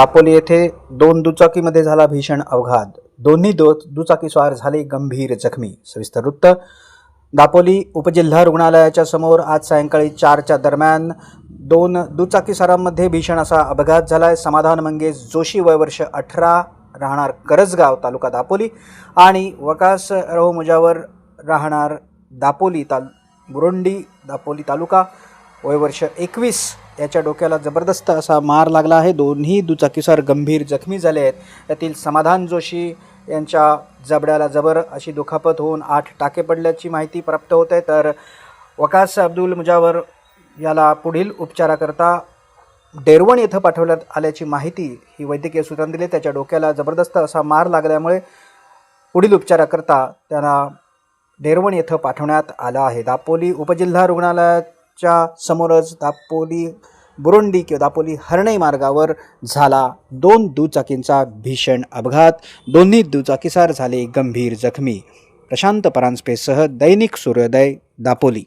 दापोली येथे दोन दुचाकीमध्ये झाला भीषण अपघात. दोन्ही दो दुचाकीस्वार झाले गंभीर जखमी. सविस्तर वृत्त दापोली उपजिल्हा रुग्णालयाच्या समोर आज सायंकाळी चारच्या दरम्यान दोन दुचाकीस्वारांमध्ये भीषण असा अपघात झाला आहे समाधान मंगेश जोशी वयवर्ष अठरा राहणार करजगाव तालुका दापोली आणि वकास रहो मुजावर राहणार दापोली ताल बुरुंडी दापोली तालुका वय वर्ष एकवीस याच्या डोक्याला जबरदस्त असा मार लागला आहे. दोन्ही दुचाकीसार गंभीर जखमी झाले आहेत. यातील समाधान जोशी यांच्या जबड्याला जबर अशी दुखापत होऊन आठ टाके पडल्याची माहिती प्राप्त होत. आहे तर वकास अब्दुल मुजावर याला पुढील उपचाराकरता डेरवण येथं पाठवण्यात आल्याची माहिती ही वैद्यकीय सूत्रांनी दिली. त्याच्या डोक्याला जबरदस्त असा मार लागल्यामुळे पुढील उपचाराकरता त्यांना डेरवण येथं पाठवण्यात आलं आहे. दापोली उपजिल्हा रुग्णालयात च्या समोरच दापोली बुरुंडी किंवा दापोली हरणे मार्गावर झाला दोन दुचाकींचा भीषण अपघात. दोन्ही दुचाकीसार झाले गंभीर जखमी. प्रशांत परांजपेसह दैनिक सूर्योदय दापोली.